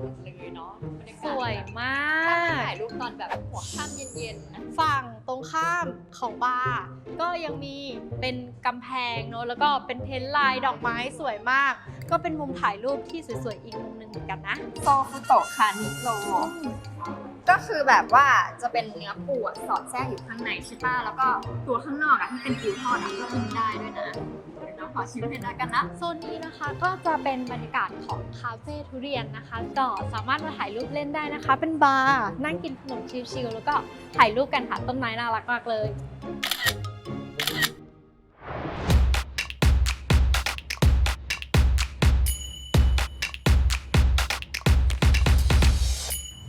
หมดเลยเนาะบรรยากาศสวยมาถ้าไปถ่ากยรูปตอนแบบหัวค่ำเย็นๆนะฝั่งตรงข้ามของบาร์ก็ยังมีเป็นกำแพงเนอะแล้วก็เป็นเพ้นท์ลายดอกไม้สวยมาก ก็เป็นมุมถ่ายรูปที่สวยๆอีกมุมหนึ่งเหมือนกันนะ โซฟุโตะคานิโรก็คือแบบว่าจะเป็นเนื้อปูอะสอดแทรกอยู่ข้างในใช่ป่ะแล้วก็ตัวข้างนอกอะที่เป็นปูทอดอะก็กินได้ ด้วยนะเดี๋ยวน้องขอชิมให้ได้กันนะ โซนนี้นะคะก็จะเป็นบรรยากาศของคาเฟ่ทุเรียนนะคะก็สามารถมาถ่ายรูปเล่นได้นะคะ เป็นบาร์นั่งกินขนมชิลๆแล้วก็ถ่ายรูปกันหาต้นไม้น่ารักมากเลย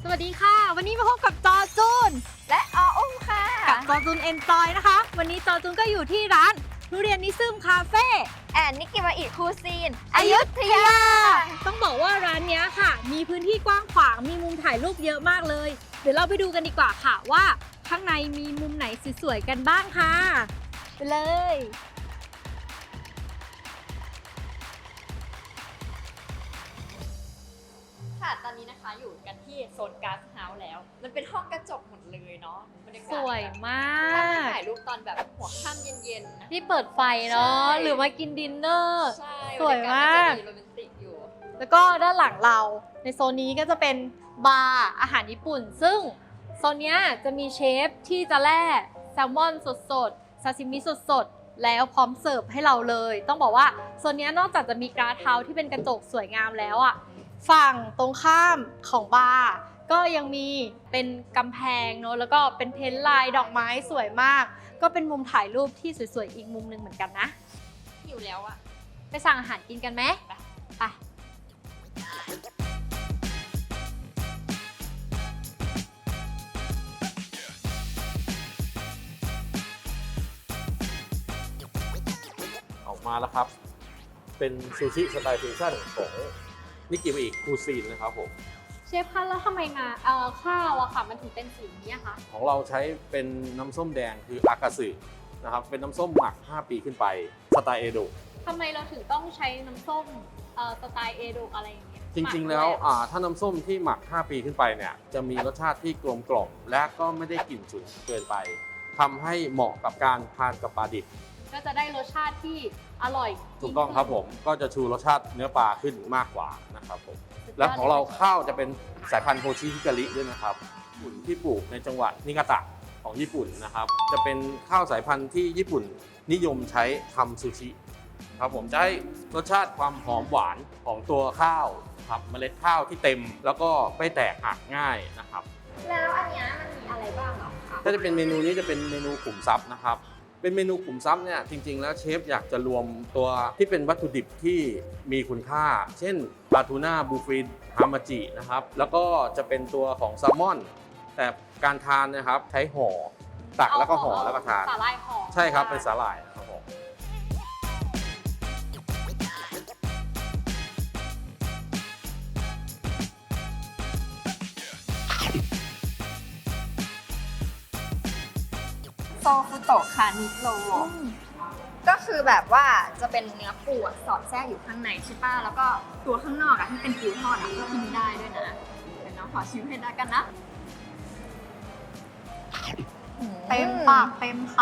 สวัสดีค่ะ วันนี้มาพบกับจอจูน และออุ้มค่ะ กับจอจูนเอนจอยนะคะ วันนี้จอจูนก็อยู่ที่ร้านทุ เรียนนิซึมคาเฟ่แอนนิกิมาอิคูซีนอยุธยา ต้องบอกว่าร้านเนี้ยค่ะ มีพื้นที่กว้างขวางมีมุมถ่ายรูปเยอะมากเลย เดี๋ยวเราไปดูกันดีกว่าค่ะว่า ข้างในมีมุมไหนสวยๆกันบ้างค่ะไปเลย ตอนนี้นะคะอยู่กันที่โซนการ์ดเฮาส์แล้ว มันเป็นห้องกระจกหมดเลยเนาะบรรยากาศสวยมาถ้าไปกถ่ายรูปตอนแบบหัวค่ำเย็นๆนะนี่เปิดไฟเนาะใช่ หรือมากินดินเนอร์ ใช่สวยมาก บรรยศนจะมีโรแมนติกอยู่ แล้วก็ด้านหลังเราในโซนนี้ก็จะเป็นบาร์อาหารญี่ปุ่น ซึ่งโซนเนี้ยจะมีเชฟที่จะแล่แซลมอนสดๆซาซิมิสดๆ แล้วพร้อมเสิร์ฟให้เราเลย ต้องบอกว่าโซนเนี้ยนอกจากจะมีกราเทาที่เป็นกระจกสวยงามแล้วอะ ฝั่งตรงข้ามของบาร์ก็ยังมีเป็นกำแพงเนอะแล้วก็เป็นเพ้นท์ลายดอกไม้สวยมาก ก็เป็นมุมถ่ายรูปที่สวยๆอีกมุมหนึ่งเหมือนกันนะหิวแล้วอะไปสั่งอาหารกินกันไหมไปออกมาแล้วครับ เป็นซูชิสไตล์ฟิวชั่นของ นิกิมิคูซีนนะครับผมเชฟคะแล้วทำไมงาเอ่อข้าวอะค่ะมันถึงเป็นสีนี้อะคะของเราใช้เป็นน้ำส้มแดงคืออากาสึนะครับเป็นน้ำส้มหมัก 5 ปีขึ้นไปสไตล์เอโดะทำไมเราถึงต้องใช้น้ำส้มเอ่อสไตล์เอโดะอะไรอย่างเงี้ยจริง ๆ แล้วอ่าถ้าน้ำส้มที่หมัก 5 ปีขึ้นไปเนี่ยจะมีรสชาติที่กลมกล่อมและก็ไม่ได้กลิ่นฉุนเกินไปทำให้เหมาะกับการทานกับปลาดิบ ก็จะได้รสชาติที่ อร่อยถูกต้องครับผมก็จะชูรสชาติเนื้อปลาขึ้นมากกว่านะครับผมสุดยดและของเราข้าวจะเป็นสายพันธุ์โฮชิฮิการิด้วยนะครับญี่ปุ่นที่ปลูกในจังหวัดนิกาตะของญี่ปุ่นนะครับ จะเป็นข้าวสายพันธุ์ที่ญี่ปุ่นนิยมใช้ทำซูชิครับผมจะให้รสชาติความหอมหวานของตัวข้าวครับเมล็ดข้าวที่เต็ม แล้วก็ไม่แตกหักง่ายนะครับ แล้วอันเนี้ยมันมีอะไรบ้างเหรอคะถ้าจะเป็นเมนูนี้จะเป็นเมนูขุมทรัพย์นะครับ เป็นเมนูขุมทรัพย์เนี่ยจริง ๆ แล้วเชฟอยากจะรวมตัวที่เป็นวัตถุดิบที่มีคุณค่า เช่นปลาทูน่าบูฟินฮามาจินะครับ แล้วก็จะเป็นตัวของแซลมอน แต่การทานนะครับใช้ห่อตักแล้วก็ห่อแล้วก็ทาน สาลายห่อ ใช่ครับเป็นสาหร่าย ฟุโตะคานิโรก็คือแบบว่าจะเป็นเนื้อปูอะสอดแทรกอยู่ข้างในใช่ป่ะแล้วก็ตัวข้างนอกอะที่เป็นปูทอดอะก็กินได้ด้วยนะเดี๋ยวน้องขอชิมให้ได้กันนะเต็มปากเต็มค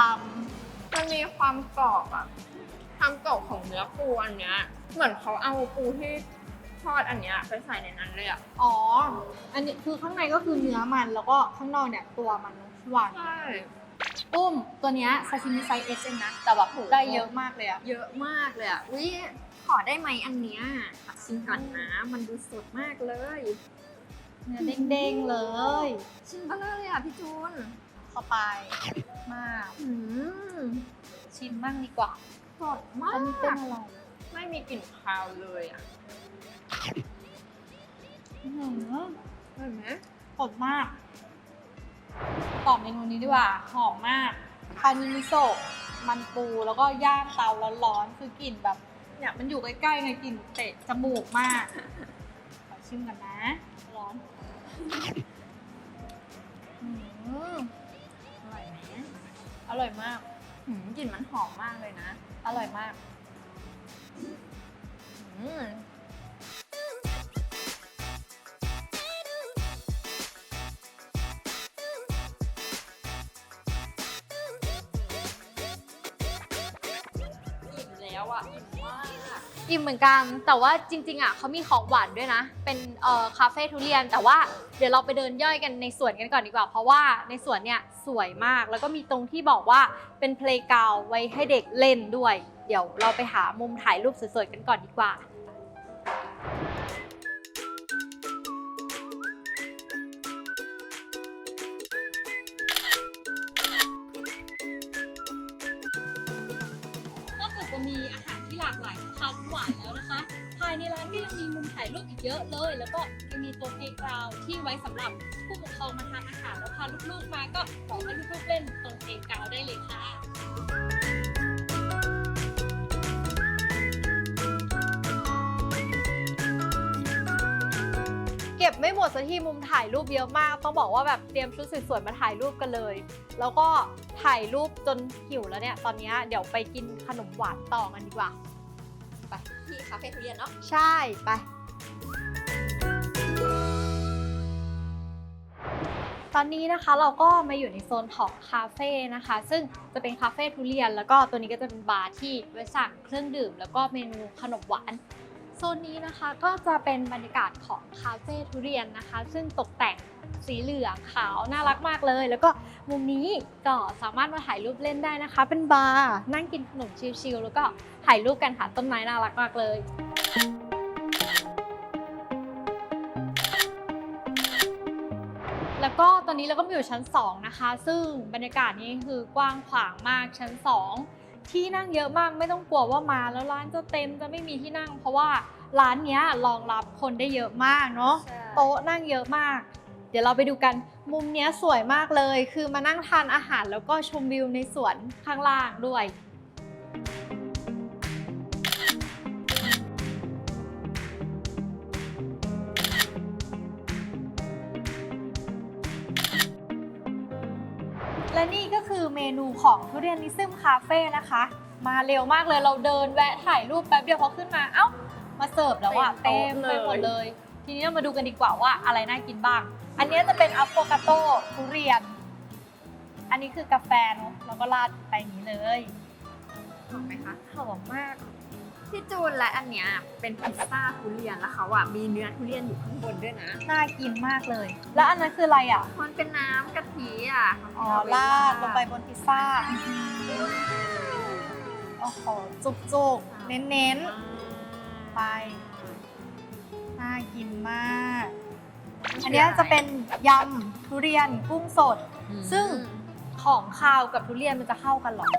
มันมีความกรอบอะความกรอบของเนื้อปูอันเนี้ย เหมือนเขาเอาปูที่ทอดอันเนี้ยไปใส่ในนั้นเลยอะำอ๋อ อันนี้คือข้างในก็คือเนื้อมันแล้วก็ข้างนอกเนี่ยตัวมันหวาน ใช่ ปุ้มตัวเนี้ยซาซิมิไซส์เอสเองนะ แต่แบบได้เยอะมากเลยอะเยอะมากเลยอะอุ้ยขอได้ไหมอันเนี้ยขอชิมก่อนนะ มันดูสดมากเลย เนื้อเด้งๆเลย ชิมเบลอเลยอะพี่จูนเข้าไปมากอืมชิมบ้างดีกว่าสดมาอันนี้เป็นกอะไรไม่มีกลิ่นคาวเลยอะอื้อหือเห็นไหมสดมาก ตอเมนูนี้ดีกว่า หอมมากคานิมิโซะมันปูแล้วก็ย่างเตาร้อนๆคือกลิ่นแบบเนี่ยมันอยู่ใกล้ๆไงกลิ่นเตะจมูกมากขอชิมกันนะ ร้อนอื้อหืออร่อยไหมอร่อยมากหืมกลิ่นมันหอมมากเลยนะ อร่อยมาก อืม อิ่มเหมือนกัน แต่ว่าจริงๆอะเขามีของหวานด้วยนะ เป็นเอ่อคาเฟ่ทุเรียน แต่ว่าเดี๋ยวเราไปเดินย่อยกันในสวนกันก่อนดีกว่า เพราะว่าในสวนเนี่ยสวยมาก แล้วก็มีตรงที่บอกว่าเป็นเพลย์กราวไว้ให้เด็กเล่นด้วย เดี๋ยวเราไปหามุมถ่ายรูปสวยๆกันก่อนดีกว่าายรูปอีกเยอะเลย แล้วก็ยังมีตัวเพลย์กราวที่ไว้สำหรับผู้ปกครองมาทานอาหารแล้วพาลูกๆมาก็ขอให้ลูกๆเล่นตรงเพลย์กราวได้เลยค่ะเก็บไม่หมดสักทีมุมถ่ายรูปเยอะมาก ต้องบอกว่าแบบเตรียมชุดสวยๆมาถ่ายรูปกันเลย แล้วก็ถ่ายรูปจนหิวแล้วเนี่ย ตอนเนี้ยเดี๋ยวไปกินขนมหวานต่อกันดีกว่าที่คาเฟ่ทุเรียนเนาะใช่ไป อนนี้นะคะเราก็มาอยู่ในโซนของคาเฟ่นะคะ ซึ่งจะเป็นคาเฟ่ทุเรียน แล้วก็ตัวนี้ก็จะเป็นบาร์ที่ไว้สั่งเครื่องดื่ม แล้วก็เมนูขนมหวานโซนนี้นะคะก็จะเป็นบรรยากาศของคาเฟ่ทุเรียนนะคะ ซึ่งตกแต่งสีเหลืองขาวน่ารักมากเลย แล้วก็มุมนี้ก็สามารถมาถ่ายรูปเล่นได้นะคะ เป็นบาร์นั่งกินขนมชิลๆแล้วก็ถ่ายรูปกันหาต้นไม้น่ารักมากเลย แล้วก็ตอนนี้เราก็มาอยู่ชั้น 2 นะคะ ซึ่งบรรยากาศนี้คือกว้างขวางมากชั้น 2 ที่นั่งเยอะมากไม่ต้องกลัวว่ามาแล้วร้านจะเต็มจะไม่มีที่นั่ง เพราะว่าร้านเนี้ยรองรับคนได้เยอะมากเนาะโต๊ะนั่งเยอะมาก เดี๋ยวเราไปดูกันมุมเนี้ยสวยมากเลย คือมานั่งทานอาหารแล้วก็ชมวิวในสวนข้างล่างด้วย นูของทุเรียนนิซึมคาเฟ่นะคะ มาเร็วมากเลยเราเดินแวะถ่ายรูปแป๊บเดียวพอขึ้นมาเอ้ามาเสิร์ฟแล้วอะเต็เต็มมโต๊ะไปหมดเลยเลย ทีนี้เรามาดูกันดีกว่าว่าอะไรน่ากินบ้าง อันนี้จะเป็นอัฟโฟกาโต้ทุเรียน อันนี้คือกาแฟเนอะแล้วก็ราดไปอย่างนี้เลยถูกไหมคะหอมมาก พี่จูนและอันเนี้ยเป็นพิซซ่าทุเรียนแล้วเขาอะมีเนื้อทุเรียนอยู่ข้างบนด้วยนะ น่ากินมากเลย แล้วอันนั้นคืออะไรอะ มันเป็นน้ำกะทิอะอ๋อราดลงไปบนพิซซ่าโอ้โหจุกจุกๆเน้นเน้นๆไป น่ากินมาก อันเนี้ยจะเป็นยำทุเรียนกุ้งสด ซึ่งของคาวกับทุเรียนมันจะเข้ากันเหรอ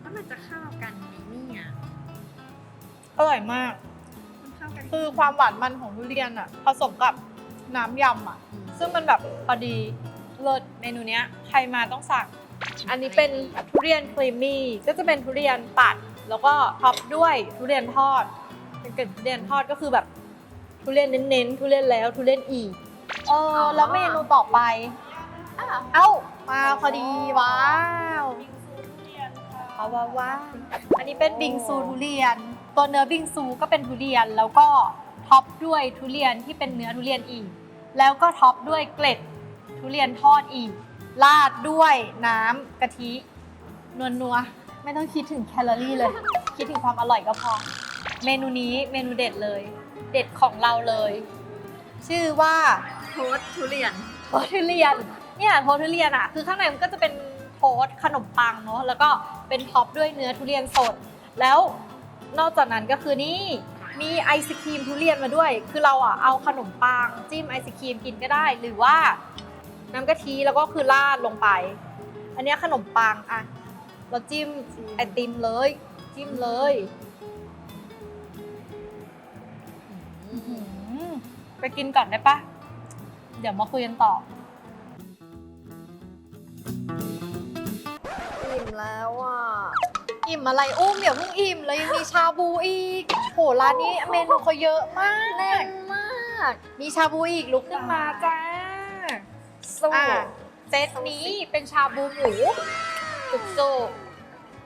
แล้วมันจะเข้ากันไหมเนี่ยอ ร่อยมากมันเข้ากันคือความหวานมันของทุเรียนอะผสมกับน้ำยำอะซึ่งมันแบบพอดีเลิศเมนูเนี้ยใครมาต้องสั่ง อันนี้เป็นทุเรียนครีมมี่ ก็จะเป็นทุเรียนปัด แล้วก็ท็อปด้วยทุเรียนทอด เป็นกึ่งทุเรียนทอดก็คือแบบทุเรียนเน้นๆทุเรียนแล้วทุเรียนอีก เออแล้วเมนูต่อไปอ้าวเอ้ามาพอดีว้าวว้าวว้าวว้าวอันนี้เป็นบิงซูทุเรียน ตัวเนื้อบิงซูก็เป็นทุเรียนแล้วก็ท็อปด้วยทุเรียนที่เป็นเนื้อทุเรียนอีก แล้วก็ท็อปด้วยเกล็ดทุเรียนทอดอีกราดด้วยน้ำกะทินัวนัวๆไม่ต้องคิดถึงแคลอรี่เลย คิดถึงความอร่อยก็พอ เมนูนี้เมนูเด็ดเลย เด็ดของเราเลย ชื่อว่าโทสต์ทุเรียนโทสต์ทุเรียนเนี่ยโทสต์ทุเรียนอะคือข้างในมันก็จะเป็นโทสต์ขนมปังเนาะแล้วก็เป็นท็อปด้วยเนื้อทุเรียนสด แล้ว นอกจากนั้นก็คือนี่มีไอศครีมทุเรียนมาด้วย คือเราอะเอาขนมปังจิ้มไอศครีมกินก็ได้ หรือว่าน้ำกะทิแล้วก็คือราดลงไป อันนี้ขนมปังอะเราจิ้มไอติมเลย จิ้มเลยไปกินก่อนได้ปะเดี๋ยวมาคุยกันต่ออิ่มแล้วอะ อิ่มอะไรอุ้มเดี๋ยวเพิ่งอิ่มแล้วยังมีชาบูอีกโหร้านนี้เมนูเขาเยอะมากแน่นมาก มีชาบูอีกลุกขึ้นมาจ้าสู้อะเซตนี้เป็นชาบูหมูจุกจุก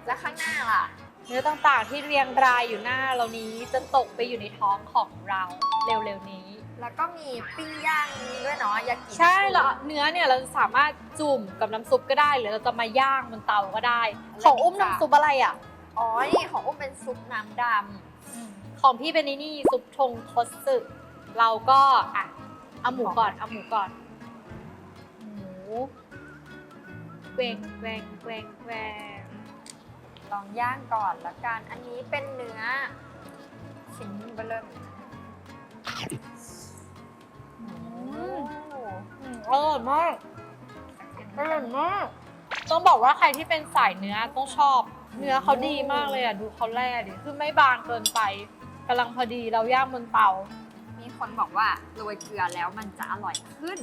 และข้างหน้าล่ะ เนื้อต่างๆที่เรียงรายอยู่หน้าเรานี้จะตกไปอยู่ในท้องของเราเร็วๆนี้ แล้วก็มีปิ้งย่างนี้ด้วยเนาะยากิใช่แล้วเนื้อเนี่ยเราสามารถจุ่มกับน้ำซุปก็ได้ หรือเราจะมาย่างบนเตาก็ได้ ของอุ้มน้ำซุปอะไรอะ อ๋อนี่ของอุ้มเป็นซุปน้ำดของพี่เป็นนี่นี่ซุปทงทสสึเราก็อะเอาหมูก่อนเอาหมูก่อนหมูแกวงแกวงแกวงแกวงำลองย่างก่อนละกัน อันนี้เป็นเนื้อชิ้นเบอร์เริ่มอืม อร่อยมากอร่อยมาก ต้องบอกว่าใครที่เป็นสายเนื้อต้องชอบ เนื้อเขาดีมากเลยอะ ดูเขาแร่ดิ คือไม่บางเกินไปกำลังพอดีเราย่างบนเตา มีคนบอกว่าโรยเกลือแล้วมันจะอร่อยขึ้น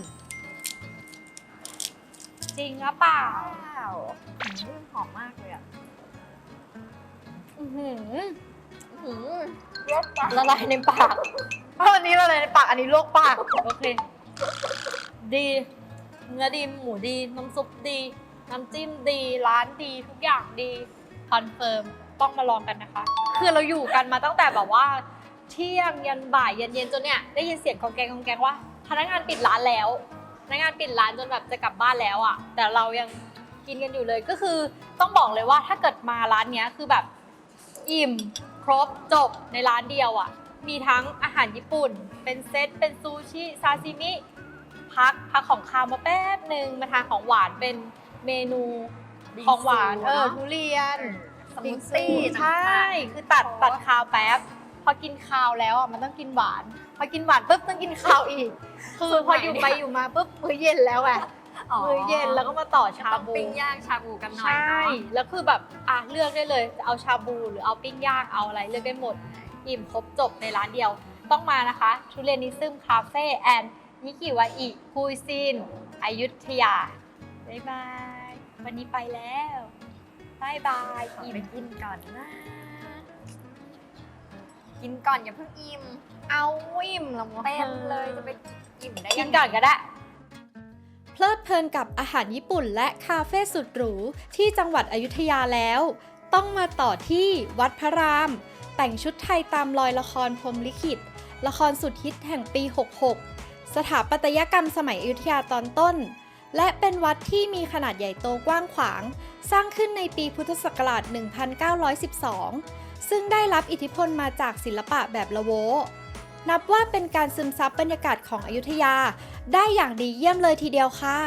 จริงหรือเปล่าว้าวอืมหอมมากเลยอะอื้อหืออื้อหือรสปะละลายในปากอันนี้ละลายในปาก อันนี้ลวกปาก โอเค ดี เนื้อดี หมูดี น้ำซุปดี น้ำจิ้มดี ร้านดี ทุกอย่างดีคอนเฟิร์มต้องมาลองกันนะคะ คือเราอยู่กันมาตั้งแต่แบบว่า เที่ยงยันบ่ายเย็นๆจนเนี่ยได้ยินเสียงกองแกงกองแกงว่า พนักงานปิดร้านแล้ว พนักงานปิดร้านจนแบบจะกลับบ้านแล้วอะ่ะ แต่เรายังกินกันอยู่เลยก็คือต้องบอกเลยว่าถ้าเกิดมาร้านเนี้ยคือแบบอิ่มครบจบในร้านเดียวอะ่ะ มีทั้งอาหารญี่ปุ่น เป็นเซต เป็นซูชิ ซาซิมิ พัก พักของคาวมาแป๊บหนึ่งมาทานของหวานเป็นเมนูของหวาน เออทุเรียนสมูทตี้ใช่ คือตัดตัดคาวแป๊บ พอกินคาวแล้วอะมันต้องกินหวาน พอกินหวานปุ๊บต้องกินคาวอีก คือพออยู่ไปอยู่มาปุ๊บมื้อเย็นแล้วไงมื้อเย็นแล้วก็มาต่อชาต้องบูปิ้งย่างชาบูกันหน่อยใช่เนาะแล้วคือแบบอะเลือกได้เลยจะเอาชาบูหรือเอาปิ้งย่างเอาอะไรเลือกได้หมด อิ่มครบจบในร้านเดียว ต้องมานะคะทุเรียนิซึมคาเฟ่แอนนิกิวาอิคุยซินอยุธยาบ๊ายบาย วันนี้ไปแล้วบายบายขออิ่ไปมกินก่อนนะ กินก่อนอย่าเพิ่งอิ่ม เอาอิ่มแล้วเต็มเลยจะไปอิ่มได้กิยันงก่อนก็ได้ เพลิดเพลินกับอาหารญี่ปุ่นและคาเฟ่สุดหรู ที่จังหวัดอยุธยาแล้ว ต้องมาต่อที่วัดพระราม แต่งชุดไทยตามรอยละครพรมลิขิต ละครสุดฮิตแห่งปี 66 สถาปัตยกรรมสมัยอยุธยาตอนต้น และเป็นวัดที่มีขนาดใหญ่โตกว้างขวาง สร้างขึ้นในปีพุทธศักราช 1912 ซึ่งได้รับอิทธิพลมาจากศิลปะแบบละโว นับว่าเป็นการซึมซับบรรยากาศของอยุธยาได้อย่างดีเยี่ยมเลยทีเดียวค่ะ